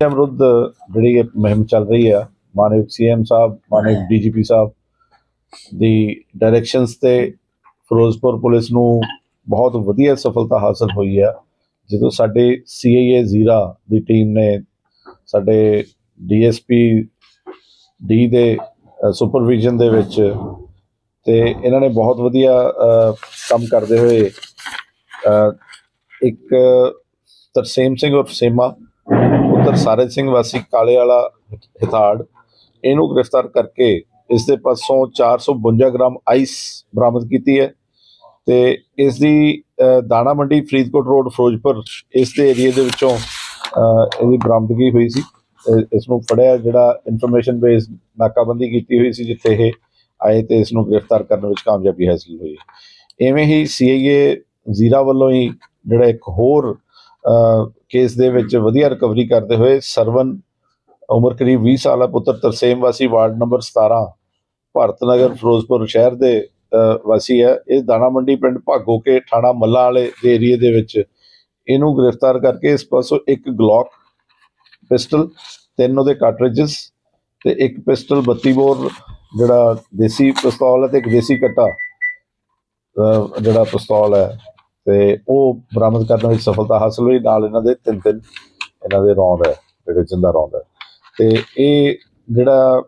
ਨਸ਼ਿਆਂ ਵਿਰੁੱਧ ਜਿਹੜੀ ਇਹ ਮੁਹਿੰਮ ਚੱਲ ਰਹੀ ਆ ਮਾਨਯੋਗ ਸੀਐਮ ਸਾਹਿਬ ਮਾਨਯੋਗ ਡੀਜੀਪੀ ਸਾਹਿਬ ਦੀ ਡਾਇਰੈਕਸ਼ਨਸ ਤੇ ਫਿਰੋਜ਼ਪੁਰ ਪੁਲਿਸ ਨੂੰ ਬਹੁਤ ਵਧੀਆ ਸਫਲਤਾ ਹਾਸਲ ਹੋਈ ਆ। ਜਦੋਂ ਸਾਡੇ ਸੀਆਈਏ ਜ਼ੀਰਾ ਦੀ ਟੀਮ ਨੇ ਸਾਡੇ ਡੀਐਸਪੀ ਡੀ ਦੇ ਸੁਪਰਵਿਜ਼ਨ ਦੇ ਵਿੱਚ ਤੇ ਇਹਨਾਂ ਨੇ ਬਹੁਤ ਵਧੀਆ ਕੰਮ ਕਰਦੇ ਹੋਏ ਇੱਕ ਤਰਸੇਮ ਸਿੰਘ ਉਰਫ ਸੇਮਾ ਪੁੱਤਰ ਸਾਰਜ ਸਿੰਘ ਵਾਸੀ ਕਾਲੇ ਵਾਲਾ ਹਿਤਾੜ, ਇਹਨੂੰ ਗ੍ਰਿਫਤਾਰ ਕਰਕੇ ਇਸ ਦੇ ਪਾਸੋਂ 452 ਗ੍ਰਾਮ ਆਈਸ ਬਰਾਮਦ ਕੀਤੀ ਹੈ ਤੇ ਇਸ ਦੀ ਦਾਣਾ ਮੰਡੀ ਫਰੀਦਕੋਟ ਰੋਡ, ਫਿਰੋਜ਼ਪੁਰ, ਇਸ ਦੇ ਏਰੀਆ ਦੇ ਵਿੱਚੋਂ ਇਹਦੀ ਬਰਾਮਦਗੀ ਹੋਈ ਸੀ। ਇਹ- ਇਸ ਨੂੰ ਫੜਿਆ, ਜਿਹੜਾ ਇਨਫੋਰਮੇਸ਼ਨ ਬੇਸ ਨਾਕਾਬੰਦੀ ਕੀਤੀ ਹੋਈ ਸੀ, ਜਿੱਥੇ ਇਹ ਆਏ ਤੇ ਇਸ ਨੂੰ ਗ੍ਰਿਫਤਾਰ ਕਰਨ ਵਿੱਚ ਕਾਮਯਾਬੀ ਹਾਸਲ ਹੋਈ। ਐਵੇਂ ਹੀ ਸੀਆਈਏ ਜ਼ੀਰਾ ਵੱਲੋਂ ਹੀ ਜਿਹੜਾ ਇੱਕ ਹੋਰ ਕੇਸ ਦੇ ਵਿੱਚ ਵਧੀਆ ਰਿਕਵਰੀ ਕਰਦੇ ਹੋਏ ਸਰਵਨ ਉਮਰ ਕਰੀਬ 20 ਸਾਲਾ ਪੁੱਤਰ ਤਰਸੇਮ ਵਾਸੀ ਵਾਰਡ ਨੰਬਰ 17 ਭਾਰਤ ਨਗਰ ਫਿਰੋਜ਼ਪੁਰ ਸ਼ਹਿਰ ਦੇ ਵਾਸੀ ਹੈ। ਇਹ ਦਾਣਾ ਮੰਡੀ ਪਿੰਡ ਭਾਗੋ ਕੇ ਥਾਣਾ ਮੱਲਾ ਵਾਲੇ ਦੇ ਏਰੀਏ ਦੇ ਵਿੱਚ ਇਹਨੂੰ ਗ੍ਰਿਫਤਾਰ ਕਰਕੇ ਇਸ ਪਾਸੋਂ ਇੱਕ ਗਲੌਕ ਪਿਸਟਲ ਤਿੰਨ ਉਹਦੇ ਕਾਰਟ੍ਰਿਜਸ ਤੇ ਇੱਕ ਪਿਸਟਲ 32 ਬੋਰ ਜਿਹੜਾ ਦੇਸੀ ਪਿਸਤੌਲ ਹੈ ਤੇ ਇੱਕ ਦੇਸੀ ਕੱਟਾ ਜਿਹੜਾ ਪਿਸਤੌਲ ਹੈ। ਤੇ ਉਹ ਬਰਾਮਦ ਕਰਨ ਵਿੱਚ ਸਫਲਤਾ ਹਾਸਲ ਹੋਈ। ਨਾਲ ਇਹਨਾਂ ਦੇ ਤਿੰਨ ਤਿੰਨ ਇਹਨਾਂ ਦੇ ਰੌਂਦ ਹੈ, ਜਿਹੜੇ ਜਿੰਦਾ ਰੌਂਦ ਹੈ। ਤੇ ਇਹ ਜਿਹੜਾ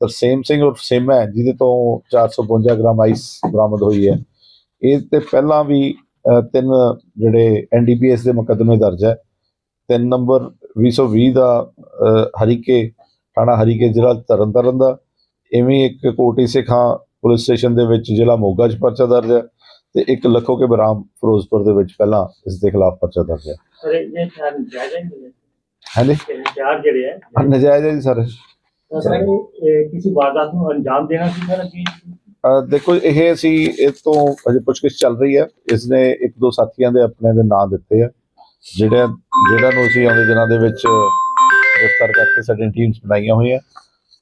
ਤਰਸੇਮ ਸਿੰਘ ਉਰਫ ਸੇਮਾ ਹੈ, ਜਿਹਦੇ ਤੋਂ 452 ਗ੍ਰਾਮ ਆਈਸ ਬਰਾਮਦ ਹੋਈ ਹੈ। ਇਹ ਤੇ ਪਹਿਲਾਂ ਵੀ ਤਿੰਨ ਜਿਹੜੇ ਐਨਡੀਪੀਐਸ ਦੇ ਮੁਕੱਦਮੇ ਦਰਜ ਹੈ। ਤਿੰਨ ਨੰਬਰ 220 ਦਾ ਹਰੀਕੇ, ਥਾਣਾ ਹਰੀਕੇ, ਜ਼ਿਲ੍ਹਾ ਤਰਨਤਾਰਨ ਦਾ। ਇਵੇਂ ਇੱਕ ਕੋਟੀ ਸਿੱਖਾਂ ਪੁਲਿਸ ਸਟੇਸ਼ਨ ਦੇ ਵਿੱਚ ਜ਼ਿਲ੍ਹਾ ਮੋਗਾ 'ਚ ਪਰਚਾ ਦਰਜ ਹੈ। ਤੇ ਇੱਕ ਲੱਖੋ ਕੇ ਬਰਾਮ ਫਿਰੋਜ਼ਪੁਰ ਦੇ ਵਿੱਚ ਪਹਿਲਾਂ ਇਸ ਦੇ ਖਿਲਾਫ ਪਰਚਾ ਦਰਜ ਹੈ। ਸਰ ਇਹ ਚਾਰ ਜਾਇਜ਼ ਹੈ ਨਹੀਂ ਹਾਂਜੀ? ਇਹ ਚਾਰ ਜਿਹੜੇ ਹੈ। ਹਾਂ, ਨਜਾਇਜ਼ ਹੈ ਜੀ ਸਰ। ਤਾਂ ਸਰ ਇਹ ਇਹ ਕਿਸੇ ਵਾਰਦਾਤ ਨੂੰ ਅੰਜਾਮ ਦੇਣਾ ਸੀ ਸਰ ਕੀ? ਅਹ ਦੇਖੋ ਇਹ ਅਸੀਂ ਇਸ ਤੋਂ ਅਜੇ ਪੁੱਛਗਿੱਛ ਚੱਲ ਰਹੀ ਹੈ। ਇਸ ਨੇ ਇੱਕ ਦੋ ਸਾਥੀਆਂ ਦੇ ਆਪਣੇ ਦੇ ਨਾਂ ਦਿੱਤੇ ਆ। ਜਿਹੜੇ ਜਿਹੜਾ ਨੂੰ ਅਸੀਂ ਆਉਂਦੇ ਦਿਨਾਂ ਦੇ ਵਿੱਚ ਗ੍ਰਿਫਤਾਰ ਕਰਕੇ ਸਾਡੀਆਂ ਟੀਮਸ ਬਣਾਈਆਂ ਹੋਈਆਂ।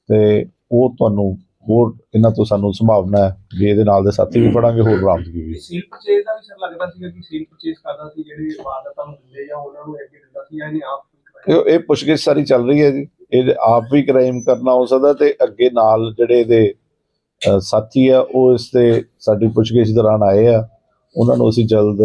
ਤੇ ਉਹ ਤੁਹਾਨੂੰ ਹੋਰ ਇਹਨਾਂ ਤੋਂ ਸਾਨੂੰ ਸੰਭਾਵਨਾ ਹੈ ਵੀ ਇਹਦੇ ਨਾਲ ਦੇ ਸਾਥੀ ਵੀ ਫੜਾਂਗੇ ਹੋਰ ਬਰਾਮਦਗੀ ਵੀ। ਸੀਲ ਪਰਚੇਜ਼ ਦਾ ਵੀ ਸਰ ਲੱਗਦਾ ਸੀਗਾ ਕਿ ਸੀਲ ਪਰਚੇਜ਼ ਕਰਦਾ ਸੀ ਜਿਹੜੇ ਵਾਰਦਾਤਾਂ ਨੂੰ ਦਿੰਦੇ ਜਾਂ ਉਹਨਾਂ ਨੂੰ ਅੱਗੇ ਦਿੰਦਾ ਸੀ ਜਾਂ ਇਹਨੇ ਆਪ ਕਰਾਇਆ? ਇਹ ਇਹ ਪੁੱਛਗਿੱਛ ਸਾਰੀ ਚੱਲ ਰਹੀ ਹੈ ਜੀ। ਇਹ ਆਪ ਵੀ ਕ੍ਰਾਈਮ ਕਰਨਾ ਹੋ ਸਕਦਾ ਤੇ ਅੱਗੇ ਨਾਲ ਜਿਹੜੇ ਇਹਦੇ ਸਾਥੀ ਆ ਉਹ ਇਸ ਤੇ ਸਾਡੀ ਪੁੱਛਗਿੱਛ ਦੌਰਾਨ ਆਏ ਆ। ਉਹਨਾਂ ਨੂੰ ਅਸੀਂ ਜਲਦ